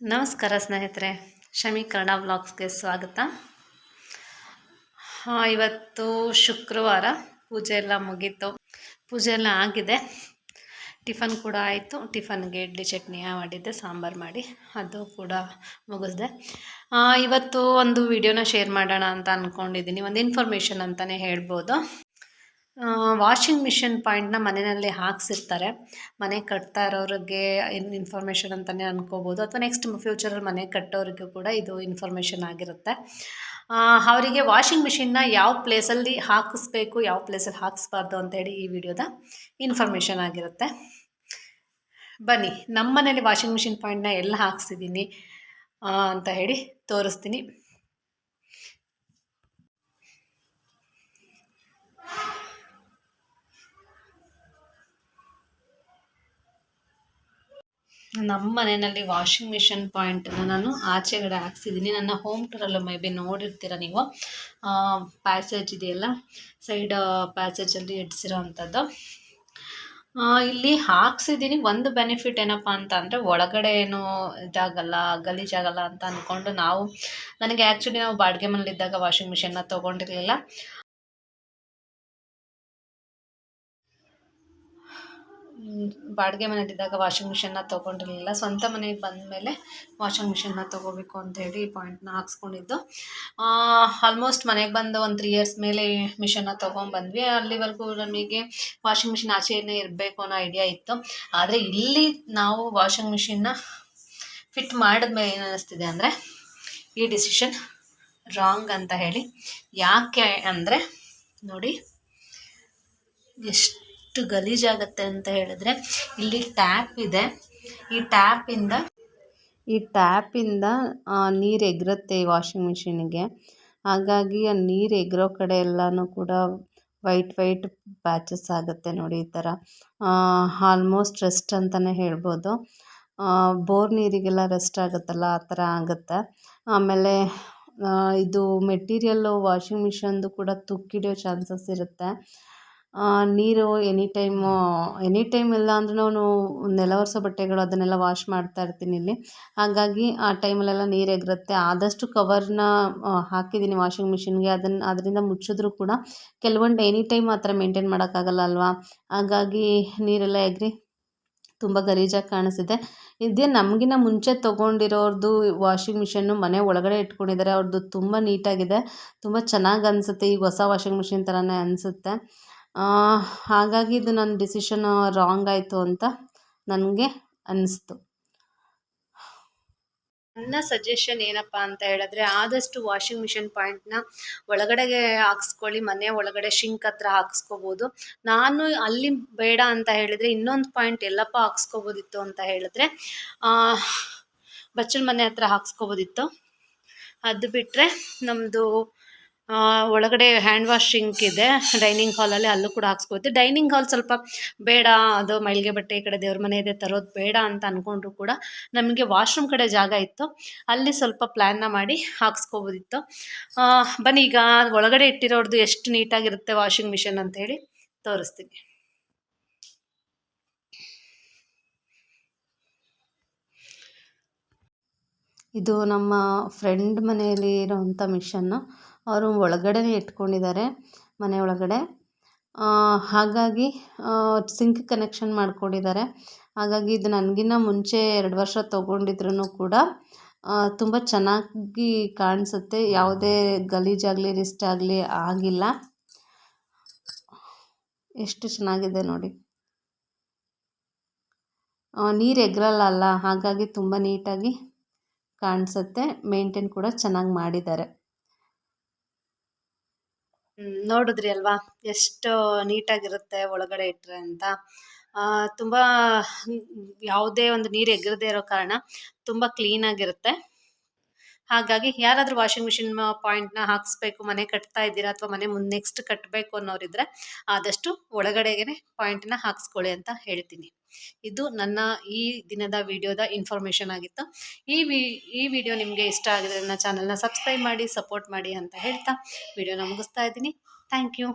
ನಮಸ್ಕಾರ ಸ್ನೇಹಿತರೆ ಶಮಿ ಕನ್ನಡ ವ್ಲಾಗ್ಸ್ಗೆ ಸ್ವಾಗತ. ಇವತ್ತು ಶುಕ್ರವಾರ ಪೂಜೆ ಎಲ್ಲ ಮುಗೀತು. ಪೂಜೆ ಎಲ್ಲ ಆಗಿದೆ. ಟಿಫನ್ ಕೂಡ ಆಯಿತು. ಟಿಫನ್ಗೆ ಇಡ್ಲಿ ಚಟ್ನಿ ಮಾಡಿದ್ದೆ, ಸಾಂಬಾರು ಮಾಡಿ. ಅದು ಕೂಡ ಮುಗಿಸ್ದೆ. ಇವತ್ತು ಒಂದು ವಿಡಿಯೋನ ಶೇರ್ ಮಾಡೋಣ ಅಂತ ಅಂದ್ಕೊಂಡಿದ್ದೀನಿ ಒಂದು ಇನ್ಫಾರ್ಮೇಷನ್ ಅಂತಲೇ ಹೇಳ್ಬೋದು. ವಾಷಿಂಗ್ ಮಿಷಿನ್ ಪಾಯಿಂಟ್ನ ಮನೆಯಲ್ಲಿ ಹಾಕ್ಸಿರ್ತಾರೆ. ಮನೆ ಕಟ್ತಾ ಇರೋರಿಗೆ ಇನ್ ಇನ್ಫಾರ್ಮೇಷನ್ ಅಂತಲೇ ಅನ್ಕೋಬೋದು. ಅಥವಾ ನೆಕ್ಸ್ಟ್ ಫ್ಯೂಚರಲ್ಲಿ ಮನೆ ಕಟ್ಟೋರಿಗೂ ಕೂಡ ಇದು ಇನ್ಫಾರ್ಮೇಷನ್ ಆಗಿರುತ್ತೆ. ಅವರಿಗೆ ವಾಷಿಂಗ್ ಮಿಷಿನ್ನ ಯಾವ ಪ್ಲೇಸಲ್ಲಿ ಹಾಕಿಸ್ಬೇಕು, ಯಾವ ಪ್ಲೇಸಲ್ಲಿ ಹಾಕಿಸ್ಬಾರ್ದು ಅಂತೇಳಿ ಈ ವಿಡಿಯೋದ ಇನ್ಫಾರ್ಮೇಷನ್ ಆಗಿರುತ್ತೆ. ಬನ್ನಿ ನಮ್ಮ ಮನೇಲಿ ವಾಷಿಂಗ್ ಮಿಷಿನ್ ಪಾಯಿಂಟ್ನ ಎಲ್ಲ ಹಾಕ್ಸಿದ್ದೀನಿ ಅಂತ ಹೇಳಿ ತೋರಿಸ್ತೀನಿ. ನಮ್ಮ ಮನೆಯಲ್ಲಿ ವಾಷಿಂಗ್ ಮಿಷಿನ್ ಪಾಯಿಂಟನ್ನು ನಾನು ಆಚೆಗಡೆ ಹಾಕ್ಸಿದ್ದೀನಿ. ನನ್ನ ಹೋಮ್ ಟೂರಲ್ಲೂ ಮೇ ಬಿ ನೋಡಿರ್ತೀರ ನೀವು. ಪ್ಯಾಸೇಜ್ ಇದೆಯಲ್ಲ? ಸೈಡ್ ಪ್ಯಾಸೇಜಲ್ಲಿ ಇಡ್ಸಿರೋ ಅಂಥದ್ದು. ಇಲ್ಲಿ ಹಾಕ್ಸಿದ್ದೀನಿ. ಒಂದು ಬೆನಿಫಿಟ್ ಏನಪ್ಪ ಅಂತ ಅಂದರೆ ಒಳಗಡೆ ಏನು ಇದಾಗಲ್ಲ, ಗಲೀಜಾಗಲ್ಲ ಅಂತ ಅಂದ್ಕೊಂಡು ನಾವು, ನನಗೆ ಆ್ಯಕ್ಚುಲಿ ನಾವು ಬಾಡಿಗೆ ಮನೇಲಿದ್ದಾಗ ವಾಷಿಂಗ್ ಮಿಷಿನ್ನ ತೊಗೊಂಡಿರಲಿಲ್ಲ. ಬಾಡಿಗೆ ಮನೇಲಿದ್ದಾಗ ವಾಷಿಂಗ್ ಮಿಷಿನ್ನ ತೊಗೊಂಡಿರಲಿಲ್ಲ. ಸ್ವಂತ ಮನೆಗೆ ಬಂದ ಮೇಲೆ ವಾಷಿಂಗ್ ಮಿಷನ್ನ ತೊಗೋಬೇಕು ಅಂತ ಹೇಳಿ ಈ ಪಾಯಿಂಟ್ನ ಹಾಕ್ಸ್ಕೊಂಡಿದ್ದು. ಆಲ್ಮೋಸ್ಟ್ ಮನೆಗೆ ಬಂದು ಒಂದು ತ್ರೀ ಇಯರ್ಸ್ ಮೇಲೆ ಮಿಷನ್ನ ತೊಗೊಂಬಂದ್ವಿ. ಅಲ್ಲಿವರೆಗೂ ನಮಗೆ ವಾಷಿಂಗ್ ಮಿಷಿನ್ ಆಚೆನೇ ಇರಬೇಕು ಅನ್ನೋ ಐಡಿಯಾ ಇತ್ತು. ಆದರೆ ಇಲ್ಲಿ ನಾವು ವಾಷಿಂಗ್ ಮಿಷಿನ್ನ ಫಿಟ್ ಮಾಡಿದ್ಮೇಲೆ ಏನು ಅನ್ನಿಸ್ತಿದೆ ಅಂದರೆ ಈ ಡಿಸಿಷನ್ ರಾಂಗ್ ಅಂತ ಹೇಳಿ. ಯಾಕೆ ಅಂದರೆ ನೋಡಿ, ಎಷ್ಟು ಗಲೀಜಾಗತ್ತೆ ಅಂತ ಹೇಳಿದ್ರೆ ಇಲ್ಲಿ ಟ್ಯಾಪ್ ಇದೆ. ಈ ಟ್ಯಾಪಿಂದ ಈ ಟ್ಯಾಪಿಂದ ನೀರು ಎಗರುತ್ತೆ ಈ ವಾಷಿಂಗ್ ಮಿಷಿನಿಗೆ. ಹಾಗಾಗಿ ಆ ನೀರು ಎಗರೋ ಕಡೆ ಎಲ್ಲನೂ ಕೂಡ ವೈಟ್ ವೈಟ್ ಪ್ಯಾಚಸ್ ಆಗುತ್ತೆ ನೋಡಿ ಈ ಥರ ಆಲ್ಮೋಸ್ಟ್ ರೆಸ್ಟ್ ಅಂತಲೇ ಹೇಳ್ಬೋದು. ಬೋರ್ ನೀರಿಗೆಲ್ಲ ರೆಸ್ಟ್ ಆಗುತ್ತಲ್ಲ, ಆ ಥರ ಆಗುತ್ತೆ. ಆಮೇಲೆ ಇದು ಮೆಟೀರಿಯಲ್ಲು ವಾಷಿಂಗ್ ಮಿಷಿನ್ದು ಕೂಡ ತುಕ್ಕಿಡಿಯೋ ಚಾನ್ಸಸ್ ಇರುತ್ತೆ. ನೀರು ಎನಿ ಟೈಮು ಎನಿ ಟೈಮ್ ಇಲ್ಲ ಅಂದ್ರೂ ನೆಲ ಒರೆಸೋ ಬಟ್ಟೆಗಳು ಅದನ್ನೆಲ್ಲ ವಾಶ್ ಮಾಡ್ತಾ ಇರ್ತೀನಿ ಇಲ್ಲಿ. ಹಾಗಾಗಿ ಆ ಟೈಮಲ್ಲೆಲ್ಲ ನೀರು ಎಗರುತ್ತೆ. ಆದಷ್ಟು ಕವರ್ನ ಹಾಕಿದ್ದೀನಿ ವಾಷಿಂಗ್ ಮಿಷಿನ್ಗೆ ಅದನ್ನು ಅದರಿಂದ ಮುಚ್ಚಿದ್ರೂ ಕೂಡ ಕೆಲವೊಂದು ಎನಿ ಟೈಮ್ ಆ ಥರ ಮೇಂಟೈನ್ ಮಾಡೋಕ್ಕಾಗಲ್ಲ ಅಲ್ವಾ? ಹಾಗಾಗಿ ನೀರೆಲ್ಲ ಎಗರಿ, ತುಂಬ ಗಲೀಜಾಗಿ ಕಾಣಿಸಿದೆ ಇದೇ ನಮಗಿನ್ನ ಮುಂಚೆ ತೊಗೊಂಡಿರೋರ್ದು ವಾಷಿಂಗ್ ಮಿಷನ್ನು ಮನೆ ಒಳಗಡೆ ಇಟ್ಕೊಂಡಿದ್ದಾರೆ ಅವ್ರದ್ದು ತುಂಬ ನೀಟಾಗಿದೆ ತುಂಬ ಚೆನ್ನಾಗಿ ಅನಿಸುತ್ತೆ. ಈಗ ಹೊಸ ವಾಷಿಂಗ್ ಮಿಷಿನ್ ಥರನೇ ಅನಿಸುತ್ತೆ. ಹಾಗಾಗಿ ಇದು ನನ್ನ ಡಿಸಿಷನ್ ರಾಂಗ್ ಆಯಿತು ಅಂತ ನನಗೆ ಅನ್ನಿಸ್ತು ನನ್ನ ಸಜೆಷನ್ ಏನಪ್ಪ ಅಂತ ಹೇಳಿದ್ರೆ ಆದಷ್ಟು ವಾಷಿಂಗ್ ಮಿಷಿನ್ ಪಾಯಿಂಟ್ನ ಒಳಗಡೆಗೆ ಹಾಕ್ಸ್ಕೊಳ್ಳಿ, ಮನೆ ಒಳಗಡೆ ಶಿಂಕ್ ಹತ್ರ ಹಾಕ್ಸ್ಕೋಬೋದು. ನಾನು ಅಲ್ಲಿ ಬೇಡ ಅಂತ ಹೇಳಿದರೆ ಇನ್ನೊಂದು ಪಾಯಿಂಟ್ ಎಲ್ಲಪ್ಪ ಹಾಕ್ಸ್ಕೋಬೋದಿತ್ತು ಅಂತ ಹೇಳಿದ್ರೆ ಬಚ್ಚಲ ಮನೆ ಹತ್ರ ಹಾಕ್ಸ್ಕೋಬೋದಿತ್ತು. ಅದು ಬಿಟ್ಟರೆ ನಮ್ಮದು ಒಳಗಡೆ ಹ್ಯಾಂಡ್ ವಾಶ್ ಶಿಂಕ್ ಇದೆ. ಡೈನಿಂಗ್ ಹಾಲಲ್ಲಿ ಅಲ್ಲೂ ಕೂಡ ಹಾಕ್ಸ್ಕೋತೀವಿ ಡೈನಿಂಗ್ ಹಾಲ್ ಸ್ವಲ್ಪ ಬೇಡ, ಅದು ಮೈಲ್ಗೆ ಬಟ್ಟೆ ಈ ಕಡೆ ದೇವ್ರ ಮನೆ ಇದೆ, ತರೋದು ಬೇಡ ಅಂತ ಅಂದ್ಕೊಂಡ್ರು ಕೂಡ ನಮಗೆ ವಾಶ್ರೂಮ್ ಕಡೆ ಜಾಗ ಇತ್ತು. ಅಲ್ಲಿ ಸ್ವಲ್ಪ ಪ್ಲ್ಯಾನ್ನ ಮಾಡಿ ಹಾಕ್ಸ್ಕೋಬೋದಿತ್ತು. ಬನ್ನಿ ಈಗ ಒಳಗಡೆ ಇಟ್ಟಿರೋರ್ದು ಎಷ್ಟು ನೀಟಾಗಿರುತ್ತೆ ವಾಷಿಂಗ್ ಮಿಷಿನ್ ಅಂತ ಹೇಳಿ ತೋರಿಸ್ತೀನಿ. ಇದು ನಮ್ಮ ಫ್ರೆಂಡ್ ಮನೆಯಲ್ಲಿ ಇರೋವಂಥ ಮಿಷನ್ನು ಅವರು ಒಳಗಡೆನೇ ಇಟ್ಕೊಂಡಿದ್ದಾರೆ, ಮನೆ ಒಳಗಡೆ. ಹಾಗಾಗಿ ಸಿಂಕ್ ಕನೆಕ್ಷನ್ ಮಾಡಿಕೊಂಡಿದ್ದಾರೆ. ಹಾಗಾಗಿ ಇದು ನನಗಿನ್ನ ಮುಂಚೆ ಎರಡು ವರ್ಷ ತೊಗೊಂಡಿದ್ರು ಕೂಡ ತುಂಬ ಚೆನ್ನಾಗಿ ಕಾಣಿಸುತ್ತೆ. ಯಾವುದೇ ಗಲೀಜಾಗಲಿ, ರಿಸ್ಟ್ ಆಗಲಿ ಆಗಿಲ್ಲ. ಎಷ್ಟು ಚೆನ್ನಾಗಿದೆ ನೋಡಿ. ನೀರು ಎಗ್ರಲ್ಲ ಹಾಗಾಗಿ ತುಂಬ ನೀಟಾಗಿ ಕಾಣಿಸುತ್ತೆ. ಮೇಂಟೈನ್ ಕೂಡ ಚೆನ್ನಾಗಿ ಮಾಡಿದ್ದಾರೆ ನೋಡಿದ್ರಿ ಅಲ್ವಾ? ಎಷ್ಟು ನೀಟಾಗಿರುತ್ತೆ ಒಳಗಡೆ ಇಟ್ಟರೆ ಅಂತ. ತುಂಬ ಯಾವುದೇ ಒಂದು ನೀರು ಎಗ್ರದೇ ಇರೋ ಕಾರಣ ತುಂಬ ಕ್ಲೀನಾಗಿರುತ್ತೆ ಹಾಗಾಗಿ ಯಾರಾದರೂ ವಾಷಿಂಗ್ ಮಿಷಿನ್ ಪಾಯಿಂಟ್ನ ಹಾಕಿಸ್ಬೇಕು, ಮನೆ ಕಟ್ತಾ ಇದ್ದೀರಾ ಅಥವಾ ಮನೆ ಮುಂದೆ ನೆಕ್ಸ್ಟ್ ಕಟ್ಟಬೇಕು ಅನ್ನೋರಿದ್ರೆ ಆದಷ್ಟು ಒಳಗಡೆಗೆ ಪಾಯಿಂಟ್ನ ಹಾಕಿಸ್ಕೊಳ್ಳಿ ಅಂತ ಹೇಳ್ತೀನಿ. ಇದು ನನ್ನ ಈ ದಿನದ ವಿಡಿಯೋದ ಇನ್ಫಾರ್ಮೇಷನ್ ಆಗಿತ್ತು. ಈ ವಿ, ಈ ವಿಡಿಯೋ ನಿಮಗೆ ಇಷ್ಟ ಆಗಿದ್ರೆ ನನ್ನ ಚಾನಲ್ನ ಸಬ್ಸ್ಕ್ರೈಬ್ ಮಾಡಿ ಸಪೋರ್ಟ್ ಮಾಡಿ ಅಂತ ಹೇಳ್ತಾ ವಿಡಿಯೋನ ಮುಗಿಸ್ತಾ ಇದ್ದೀನಿ. Thank you